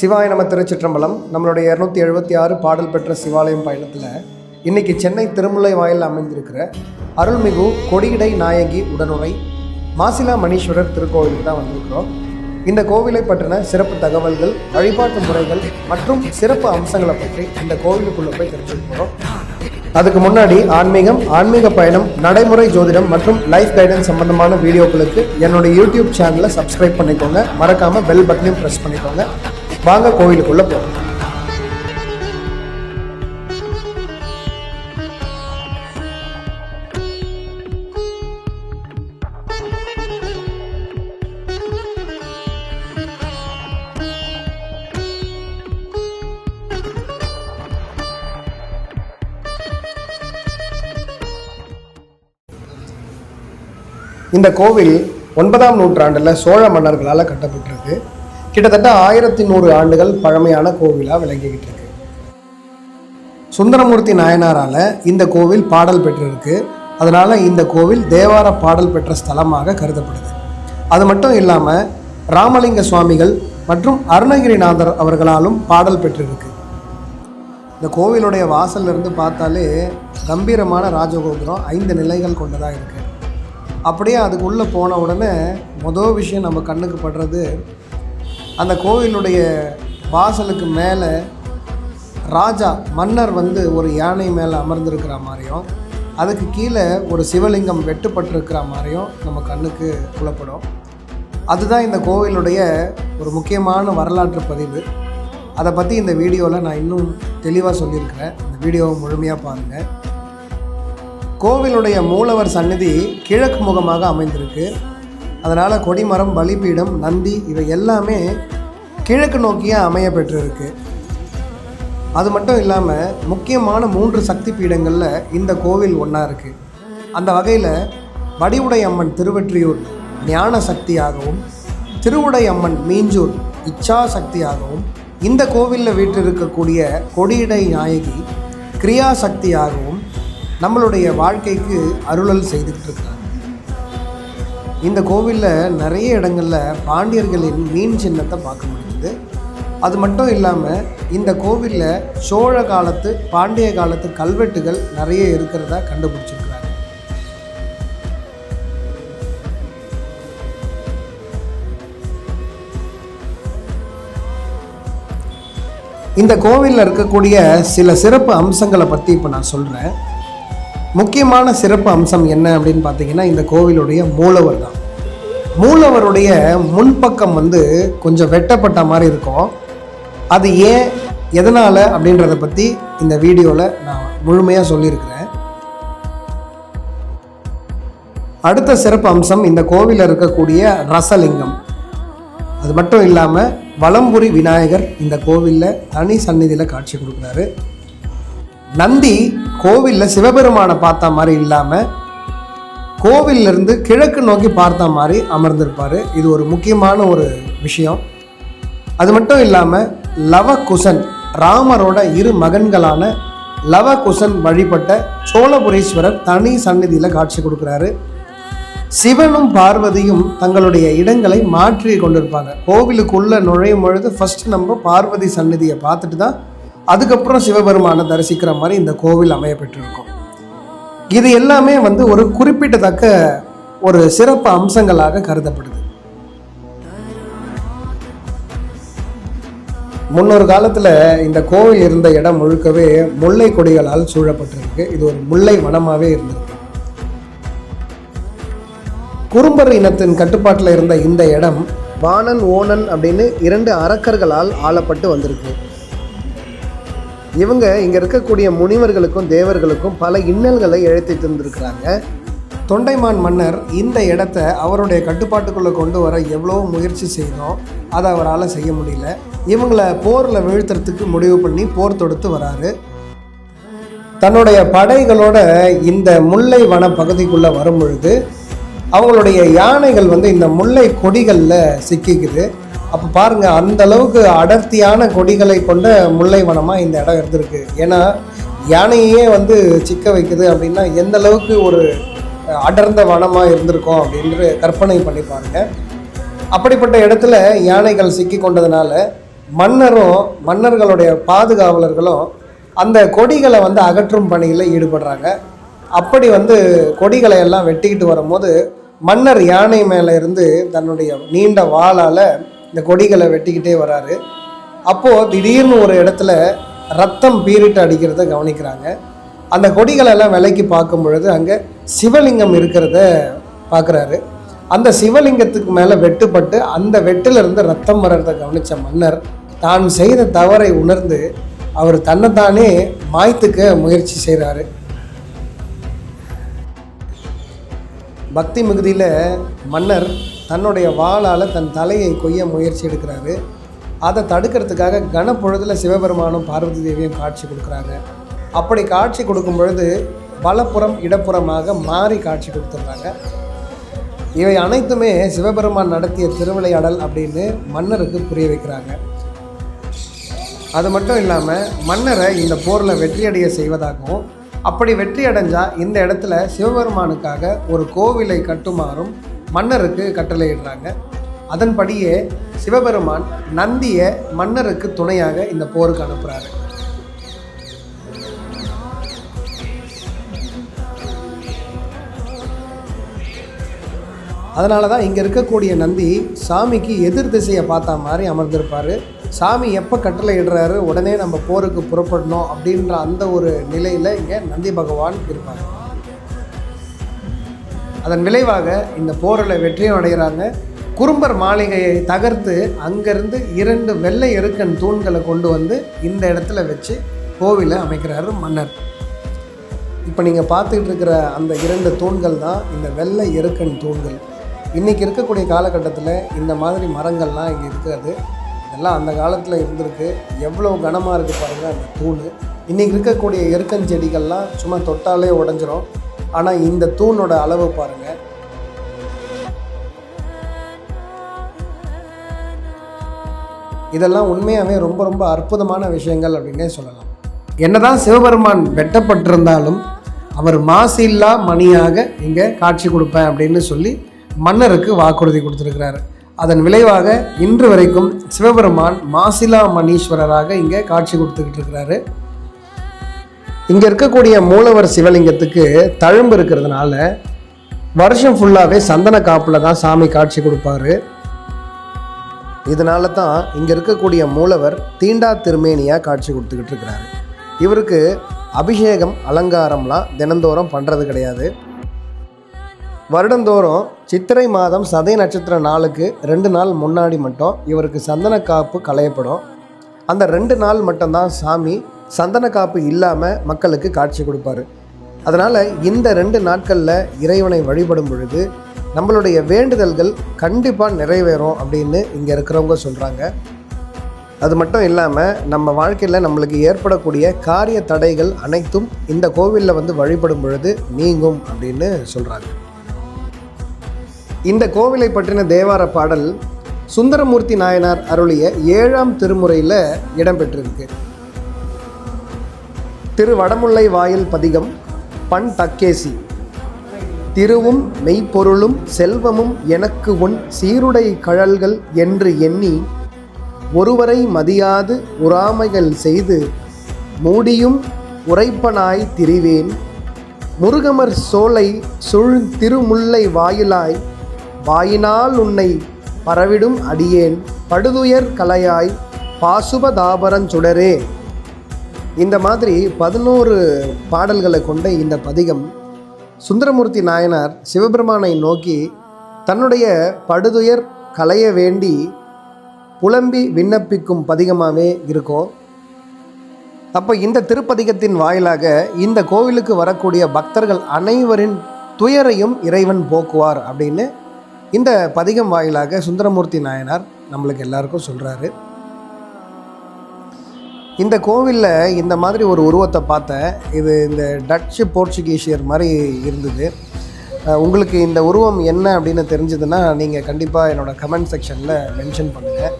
சிவாய நம திருச்சிற்றம்பலம் நம்மளுடைய இரநூத்தி எழுபத்தி ஆறு பாடல் பெற்ற சிவாலயம் பயணத்தில் இன்னைக்கு சென்னை திருமுல்லை வாயில் அமைந்திருக்கிற அருள்மிகு கொடியிடை நாயகி உடனுரை மாசிலா மணீஸ்வரர் திருக்கோவிலுக்கு தான் வந்திருக்கிறோம். இந்த கோவிலை பற்றின சிறப்பு தகவல்கள் வழிபாட்டு முறைகள் மற்றும் சிறப்பு அம்சங்களை பற்றி இந்த கோவிலுக்குள்ளே போய் தெரிஞ்சுக்க போகிறோம் அதுக்கு முன்னாடி ஆன்மீகம் ஆன்மீக பயணம் நடைமுறை ஜோதிடம் மற்றும் லைஃப் கைடன்ஸ் சம்பந்தமான வீடியோக்களுக்கு என்னோட யூடியூப் சேனலை சப்ஸ்கிரைப் பண்ணிக்கோங்க. மறக்காமல் பெல் பட்டனையும் ப்ரெஸ் பண்ணிக்கோங்க. வாங்க கோவிலுக்குள்ள போகலாம் இந்த கோவில் ஒன்பதாம் நூற்றாண்டில் சோழ மன்னர்களால் கட்டப்பட்டிருக்கு. கிட்டத்தட்ட ஆயிரத்தி நூறு ஆண்டுகள் பழமையான கோவிலாக விளங்கிக்கிட்டு இருக்கு. சுந்தரமூர்த்தி நாயனாரால் இந்த கோவில் பாடல் பெற்றிருக்கு. அதனால இந்த கோவில் தேவார பாடல் பெற்ற ஸ்தலமாக கருதப்படுது. அது மட்டும் இல்லாமல் ராமலிங்க சுவாமிகள் மற்றும் அருணகிரிநாதர் அவர்களாலும் பாடல் பெற்றிருக்கு. இந்த கோவிலுடைய வாசல்ல இருந்து பார்த்தாலே கம்பீரமான ராஜகோபுரம் ஐந்து நிலைகள் கொண்டதாக இருக்கு. அப்படியே அதுக்குள்ளே போன உடனே மொதல் விஷயம் நம்ம கண்ணுக்கு படுறது அந்த கோவிலுடைய வாசலுக்கு மேலே ராஜா மன்னர் வந்து ஒரு யானை மேலே அமர்ந்திருக்கிற மாதிரியும் அதுக்கு கீழே ஒரு சிவலிங்கம் வெட்டுப்பட்டிருக்கிற மாதிரியும் நம்ம கண்ணுக்கு புலப்படும். அதுதான் இந்த கோவிலுடைய ஒரு முக்கியமான வரலாற்று பதிவு. அதை பற்றி இந்த வீடியோவில் நான் இன்னும் தெளிவாக சொல்லியிருக்கிறேன். இந்த வீடியோவை முழுமையாக பாருங்கள் கோவிலுடைய மூலவர் சந்நிதி கிழக்கு முகமாக அமைந்திருக்கு. அதனால் கொடிமரம் பலிபீடம் நந்தி இவை எல்லாமே கிழக்கு நோக்கியே அமைய பெற்றிருக்கு. அது மட்டும் இல்லாமல் முக்கியமான மூன்று சக்தி பீடங்களில் இந்த கோவில் ஒன்றா இருக்குது அந்த வகையில் வடிவுடை அம்மன் திருவெற்றியூர் ஞான சக்தியாகவும் திருவுடை அம்மன் மீஞ்சூர் இச்சா சக்தியாகவும் இந்த கோவிலில் வீற்றிருக்கக்கூடிய கொடியிடை நாயகி கிரியா சக்தியாகவும் நம்மளுடைய வாழ்க்கைக்கு அருளல் செய்துக்கிட்டு இருக்காங்க இந்த கோவிலில் நிறைய இடங்களில் பாண்டியர்களின் மீன் சின்னத்தை பார்க்க முடியுது. அது மட்டும் இல்லாமல் இந்த கோவிலில் சோழ காலத்து பாண்டிய காலத்து கல்வெட்டுகள் நிறைய இருக்கிறதா கண்டுபிடிச்சிருக்கிறாங்க. இந்த கோவிலில் இருக்கக்கூடிய சில சிறப்பு அம்சங்களை பற்றி இப்போ நான் சொல்கிறேன் முக்கியமான சிறப்பு அம்சம் என்ன அப்படின்னு பார்த்தீங்கன்னா இந்த கோவிலுடைய மூலவர் தான். மூலவருடைய முன்பக்கம் வந்து கொஞ்சம் வெட்டப்பட்ட மாதிரி இருக்கும். அது ஏன் எதனால் அப்படின்றத பற்றி இந்த வீடியோவில் நான் முழுமையாக சொல்லியிருக்கிறேன். அடுத்த சிறப்பு அம்சம் இந்த கோவிலில் இருக்கக்கூடிய ரசலிங்கம். அது மட்டும் இல்லாமல் வலம்புரி விநாயகர் இந்த கோவிலில் தனி சந்நிதியில் காட்சி கொடுக்குறாரு. நந்தி கோவிலில் சிவபெருமானை பார்த்த மாதிரி இல்லாமல் கோவிலிருந்து கிழக்கு நோக்கி பார்த்த மாதிரி அமர்ந்திருப்பார். இது ஒரு முக்கியமான ஒரு விஷயம். அது மட்டும் இல்லாமல் லவகுசன் ராமரோட இரு மகன்களான லவகுசன் வழிபட்ட சோழபுரீஸ்வரர் தனி சந்நிதியில் காட்சி கொடுக்குறாரு. சிவனும் பார்வதியும் தங்களுடைய இடங்களை மாற்றி கொண்டிருப்பாங்க. கோவிலுக்குள்ளே நுழையும் பொழுது ஃபஸ்ட்டு நம்ம பார்வதி சந்நிதியை பார்த்துட்டு தான் அதுக்கப்புறம் சிவபெருமானை தரிசிக்கிற மாதிரி இந்த கோவில் அமையப்பெற்றிருக்கும். இது எல்லாமே வந்து ஒரு குறிப்பிட்டத்தக்க ஒரு சிறப்பு அம்சங்களாக கருதப்படுது. முன்னொரு காலத்தில் இந்த கோவில் இருந்த இடம் முழுக்கவே முல்லை கொடிகளால் சூழப்பட்டிருக்கு. இது ஒரு முல்லை வனமாகவே இருந்திருக்கு. குறும்பர் இனத்தின் கட்டுப்பாட்டில் இருந்த இந்த இடம் வாணன் ஓணன் அப்படின்னு இரண்டு அரக்கர்களால் ஆளப்பட்டு வந்திருக்கு. இவங்க இங்கே இருக்கக்கூடிய முனிவர்களுக்கும் தேவர்களுக்கும் பல இன்னல்களை எழுத்தி தந்திருக்கிறாங்க. தொண்டைமான் மன்னர் இந்த இடத்த அவருடைய கட்டுப்பாட்டுக்குள்ளே கொண்டு வர எவ்வளோ முயற்சி செய்தோம். அதை அவரால் செய்ய முடியல. இவங்களை போரில் வீழ்த்துறதுக்கு முடிவு பண்ணி போர் தொடுத்து வராரு. தன்னுடைய படைகளோட இந்த முல்லை வன பகுதிக்குள்ளே வரும் பொழுது அவங்களுடைய யானைகள் வந்து இந்த முல்லை கொடிகளில் சிக்கிக்குது. அப்போ பாருங்கள் அந்த அளவுக்கு அடர்த்தியான கொடிகளை கொண்ட முல்லை வனமாக இந்த இடம் இருந்திருக்கு. ஏன்னா யானையே வந்து சிக்க வைக்குது அப்படின்னா எந்த அளவுக்கு ஒரு அடர்ந்த வனமாக இருந்திருக்கும் அப்படின்ற கற்பனை பண்ணி பாருங்க. அப்படிப்பட்ட இடத்துல யானைகள் சிக்கி கொண்டதுனால மன்னரும் மன்னர்களுடைய பாதுகாவலர்களும் அந்த கொடிகளை வந்து அகற்றும் பணியில் ஈடுபடுறாங்க. அப்படி வந்து கொடிகளை எல்லாம் வெட்டிக்கிட்டு வரும்போது மன்னர் யானை மேலே இருந்து தன்னுடைய நீண்ட வாளால் இந்த கொடிகளை வெட்டிக்கிட்டே வராரு. அப்போது திடீர்னு ஒரு இடத்துல ரத்தம் பீரிட்டு அடிக்கிறத கவனிக்கிறாங்க. அந்த கொடிகளெல்லாம் விலைக்கு பார்க்கும் பொழுது அங்கே சிவலிங்கம் இருக்கிறத பார்க்குறாரு. அந்த சிவலிங்கத்துக்கு மேலே வெட்டுப்பட்டு அந்த வெட்டிலிருந்து ரத்தம் வர்றதை கவனித்த மன்னர் தான் செய்த தவறை உணர்ந்து அவர் தன்னைத்தானே மாய்த்துக்க முயற்சி செய்கிறாரு பக்தி மிகுதியில் மன்னர் தன்னுடைய வாளால் தன் தலையை கொய்ய முயற்சி எடுக்கிறாரு. அதை தடுக்கிறதுக்காக கனப்பொழுதில் சிவபெருமானும் பார்வதி தேவியும் காட்சி கொடுக்குறாங்க. அப்படி காட்சி கொடுக்கும் பொழுது வலப்புறம் இடப்புறமாக மாறி காட்சி கொடுத்துட்றாங்க. இவை அனைத்துமே சிவபெருமான் நடத்திய திருவிளையாடல் அப்படின்னு மன்னருக்கு புரிய வைக்கிறாங்க. அது மட்டும் இல்லாமல் மன்னரை இந்த போரில் வெற்றியடைய செய்வதாகவும் அப்படி வெற்றி அடைஞ்சால் இந்த இடத்துல சிவபெருமானுக்காக ஒரு கோவிலை கட்டுமாறும் மன்னருக்கு கட்டளையிடுறாங்க. அதன்படியே சிவபெருமான் நந்தியை மன்னருக்கு துணையாக இந்த போருக்கு அனுப்புகிறாரு அதனால தான் இங்கே இருக்கக்கூடிய நந்தி சாமிக்கு எதிர் திசையை பார்த்த மாதிரி அமர்ந்திருப்பார். சாமி எப்போ கட்டளை இடுறாரு உடனே நம்ம போருக்கு புறப்படணும் அப்படின்ற அந்த ஒரு நிலையில் இங்கே நந்தி பகவான் இருப்பாங்க அதன் விளைவாக இந்த போரில் வெற்றியும் அடைகிறாங்க. குறும்பர் மாளிகையை தகர்த்து அங்கேருந்து இரண்டு வெள்ளை எருக்கன் தூண்களை கொண்டு வந்து இந்த இடத்துல வச்சு கோவிலை அமைக்கிறாரு மன்னர். இப்போ நீங்கள் பார்த்துக்கிட்டு இருக்கிற அந்த இரண்டு தூண்கள் தான் இந்த வெள்ளை எருக்கன் தூண்கள். இன்றைக்கி இருக்கக்கூடிய காலகட்டத்தில் இந்த மாதிரி மரங்கள்லாம் இங்கே இருக்காது. இதெல்லாம் அந்த காலத்தில் இருந்திருக்கு. எவ்வளோ கனமாக இருக்குது பாருங்கள் அந்த தூண். இன்றைக்கி இருக்கக்கூடிய எருக்கன் செடிகள்லாம் சும்மா தொட்டாலே உடஞ்சிரும். ஆனால் இந்த தூணோட அளவு பாருங்கள் இதெல்லாம் உண்மையாகவே ரொம்ப ரொம்ப அற்புதமான விஷயங்கள் அப்படின்னே சொல்லலாம். என்னதான் சிவபெருமான் வெட்டப்பட்டிருந்தாலும் அவர் மாசில்லா மணியாக இங்கே காட்சி கொடுப்பேன் அப்படின்னு சொல்லி மன்னருக்கு வாக்குறுதி கொடுத்துருக்கிறாரு. அதன் விளைவாக இன்று வரைக்கும் சிவபெருமான் மாசிலா மணீஸ்வரராக இங்கே காட்சி கொடுத்துக்கிட்டு இருக்கிறாரு. இங்கே இருக்கக்கூடிய மூலவர் சிவலிங்கத்துக்கு தழும்பு இருக்கிறதுனால வருஷம் ஃபுல்லாகவே சந்தன காப்பில் தான் சாமி காட்சி கொடுப்பாரு. இதனால தான் இங்கே இருக்கக்கூடிய மூலவர் தீண்டா திருமேனியாக காட்சி கொடுத்துக்கிட்டு இருக்கிறாரு. இவருக்கு அபிஷேகம் அலங்காரம்லாம் தினந்தோறும் பண்ணுறது கிடையாது. வருடந்தோறும் சித்திரை மாதம் சதய நட்சத்திர நாளுக்கு ரெண்டு நாள் முன்னாடி மட்டும் இவருக்கு சந்தன காப்பு களையப்படும். அந்த ரெண்டு நாள் மட்டும்தான் சாமி சந்தன காப்பு இல்லாமல் மக்களுக்கு காட்சி கொடுப்பாரு. அதனால் இந்த ரெண்டு நாட்களில் இறைவனை வழிபடும் பொழுது நம்மளுடைய வேண்டுதல்கள் கண்டிப்பாக நிறைவேறும் அப்படின்னு இங்கே இருக்கிறவங்க சொல்கிறாங்க அது மட்டும் இல்லாமல் நம்ம வாழ்க்கையில் நம்மளுக்கு ஏற்படக்கூடிய காரிய தடைகள் அனைத்தும் இந்த கோவிலில் வந்து வழிபடும் பொழுது நீங்கும் அப்படின்னு சொல்கிறாங்க இந்த கோவிலை பற்றின தேவார பாடல் சுந்தரமூர்த்தி நாயனார் அருளிய ஏழாம் திருமுறையில் இடம்பெற்றிருக்கு. திரு வடமுல்லை வாயில் பதிகம் பண் தக்கேசி. திருவும் மெய்ப்பொருளும் செல்வமும் எனக்கு உன் சீருடை கழல்கள் என்று எண்ணி ஒருவரை மதியாது உறாமைகள் செய்து மூடியும் உரைப்பனாய் திரிவேன். முருகமர் சோலை சுழ் திருமுல்லை வாயிலாய் வாயினால் உன்னை பரவிடும் அடியேன். படுதுயர் கலையாய் பாசுபதாபரஞ்சுடரே இந்த மாதிரி பதினோரு பாடல்களை கொண்ட இந்த பதிகம் சுந்தரமூர்த்தி நாயனார் சிவபெருமானை நோக்கி தன்னுடைய படுதுயர் களைய வேண்டி புலம்பி விண்ணப்பிக்கும் பதிகமாகவே இருக்கும். அப்போ இந்த திருப்பதிகத்தின் வாயிலாக இந்த கோவிலுக்கு வரக்கூடிய பக்தர்கள் அனைவரின் துயரையும் இறைவன் போக்குவார் அப்படின்னு இந்த பதிகம் வாயிலாக சுந்தரமூர்த்தி நாயனார் நம்மளுக்கு எல்லாருக்கும் சொல்கிறாரு இந்த கோவிலில் இந்த மாதிரி ஒரு உருவத்தை பார்த்தேன் இது இந்த டச்சு போர்ச்சுகீசியர் மாதிரி இருந்தது. உங்களுக்கு இந்த உருவம் என்ன அப்படின்னு தெரிஞ்சதுன்னா நீங்கள் கண்டிப்பாக என்னோடய கமெண்ட் செக்ஷனில் மென்ஷன் பண்ணுங்கள்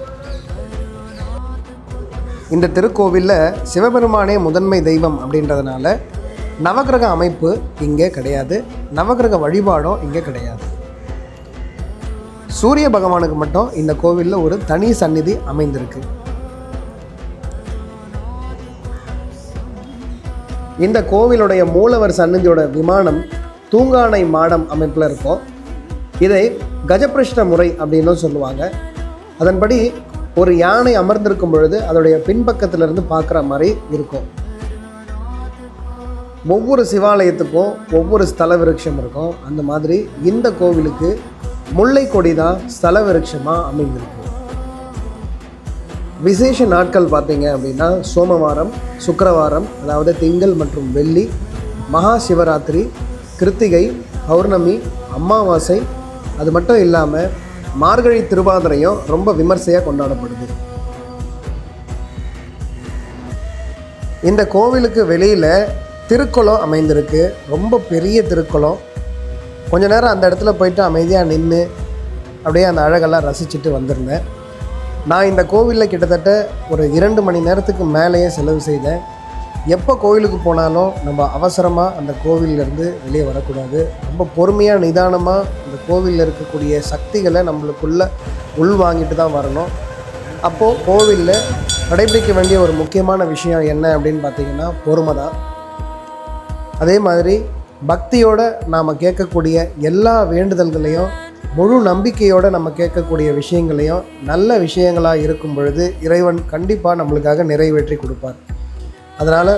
இந்த திருக்கோவிலில் சிவபெருமானே முதன்மை தெய்வம் அப்படின்றதுனால நவக்கிரக அமைப்பு இங்கே கிடையாது. நவக்கிரக வழிபாடும் இங்கே கிடையாது. சூரிய பகவானுக்கு மட்டும் இந்த கோவிலில் ஒரு தனி சந்நிதி அமைந்திருக்கு. இந்த கோவிலுடைய மூலவர் சன்னதியோட விமானம் தூங்கானை மாடம் அமைப்பில் இருக்கும் இதை கஜபிருஷ்ண முறை அப்படின்னும் சொல்லுவாங்க. அதன்படி ஒரு யானை அமர்ந்திருக்கும் பொழுது அதோடைய பின்பக்கத்திலிருந்து பார்க்குற மாதிரி இருக்கும். ஒவ்வொரு சிவாலயத்துக்கும் ஒவ்வொரு ஸ்தல விருட்சம் இருக்கும். அந்த மாதிரி இந்த கோவிலுக்கு முல்லை கொடி தான் ஸ்தல விருட்சமாக அமைந்திருக்கு. விசேஷ நாட்கள் பார்த்தீங்க அப்படின்னா சோமவாரம் சுக்கரவாரம் அதாவது திங்கள் மற்றும் வெள்ளி மகா சிவராத்திரி கிருத்திகை பௌர்ணமி அமாவாசை அது மட்டும் இல்லாமல் மார்கழி திருவாதிரையும் ரொம்ப விமர்சையாக கொண்டாடப்படுது. இந்த கோவிலுக்கு வெளியில் திருக்குளம் அமைந்திருக்கு. ரொம்ப பெரிய திருக்குளம். கொஞ்ச நேரம் அந்த இடத்துல போயிட்டு அமைதியாக நின்று அப்படியே அந்த அழகெல்லாம் ரசிச்சுட்டு வந்திருந்தேன். நான் இந்த கோவிலில் கிட்டத்தட்ட ஒரு இரண்டு மணி நேரத்துக்கு மேலேயே செலவு செய்தேன். எப்போ கோவிலுக்கு போனாலும் நம்ம அவசரமாக அந்த கோவிலிருந்து வெளியே வரக்கூடாது. ரொம்ப பொறுமையாக நிதானமாக அந்த கோவிலில் இருக்கக்கூடிய சக்திகளை நம்மளுக்குள்ள உள்வாங்கிட்டு தான் வரணும். அப்போது கோவிலில் கடைபிடிக்க வேண்டிய ஒரு முக்கியமான விஷயம் என்ன அப்படின்னு பார்த்தீங்கன்னா பொறுமை தான். அதே மாதிரி பக்தியோடு நாம் கேட்கக்கூடிய எல்லா வேண்டுதல்களையும் முழு நம்பிக்கையோடு நம்ம கேட்கக்கூடிய விஷயங்களையும் நல்ல விஷயங்களாக இருக்கும் பொழுது இறைவன் கண்டிப்பாக நம்மளுக்காக நிறைவேற்றி கொடுப்பார். அதனால்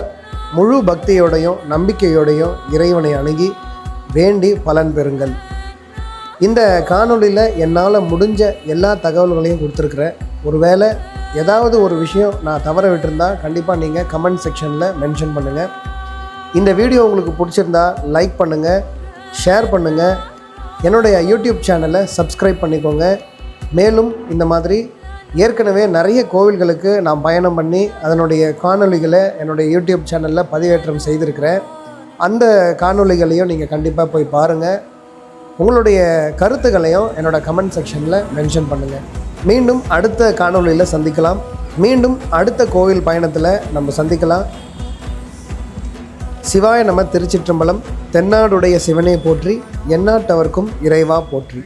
முழு பக்தியோடையும் நம்பிக்கையோடையும் இறைவனை அணுகி வேண்டி பலன் பெறுங்கள். இந்த காணொளியில் என்னால் முடிஞ்ச எல்லா தகவல்களையும் கொடுத்துருக்குறேன். ஒருவேளை ஏதாவது ஒரு விஷயம் நான் தவற விட்டுருந்தால் கண்டிப்பாக நீங்கள் கமெண்ட் செக்ஷனில் மென்ஷன் பண்ணுங்கள் இந்த வீடியோ உங்களுக்கு பிடிச்சிருந்தா லைக் பண்ணுங்கள் ஷேர் பண்ணுங்கள் என்னுடைய யூடியூப் சேனலை சப்ஸ்கிரைப் பண்ணிக்கோங்க. மேலும் இந்த மாதிரி ஏற்கனவே நிறைய கோவில்களுக்கு நான் பயணம் பண்ணி அதனுடைய காணொளிகளை என்னுடைய யூடியூப் சேனலில் பதிவேற்றம் செய்திருக்கிறேன். அந்த காணொளிகளையும் நீங்கள் கண்டிப்பாக போய் பாருங்கள் உங்களுடைய கருத்துக்களையும் என்னோடய கமெண்ட் செக்ஷனில் மென்ஷன் பண்ணுங்கள் மீண்டும் அடுத்த காணொளியில் சந்திக்கலாம். மீண்டும் அடுத்த கோவில் பயணத்தில் நம்ம சந்திக்கலாம். சிவாய நம திருச்சிற்றம்பலம் தென்னாடுடைய சிவனை போற்றி எந்நாட்டவர்க்கும் இறைவா போற்றி.